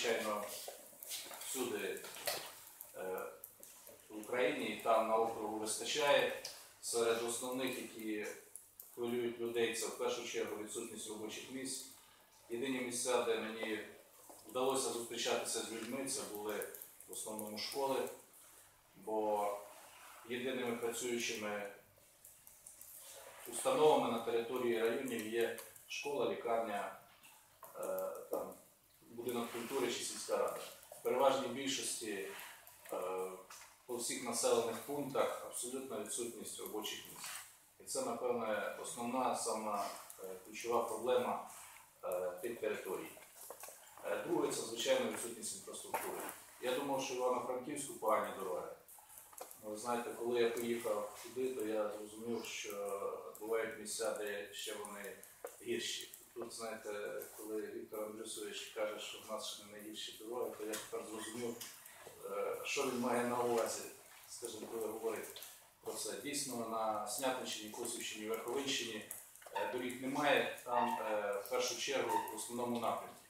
звичайно, всюди е, в Україні і там на округу вистачає. Серед основних, які хвилюють людей, це в першу чергу відсутність робочих місць. Єдині місця, де мені вдалося зустрічатися з людьми, це були в основному школи, бо єдиними працюючими установами на території районів є школа, лікарня, більшості е, по всіх населених пунктах абсолютна відсутність робочих місць. І це, напевне, основна сама е, ключова проблема е, тих територій. Друге, це звичайно відсутність інфраструктури. Я думав, що Івано-Франківську погані дороги. Ну, Ви знаєте, коли я поїхав туди, то я зрозумів, що бувають місця, де ще вони гірші. Тут, знаєте, коли Віктор Андрюсович каже, що в нас ще не найгірші дороги, зрозумів, е, що він має на увазі, скажімо, коли говорить про це. Дійсно, на Снятинщині, Косівщині, Верховинщині е, доріг немає. Там е, в першу чергу в основному напрямку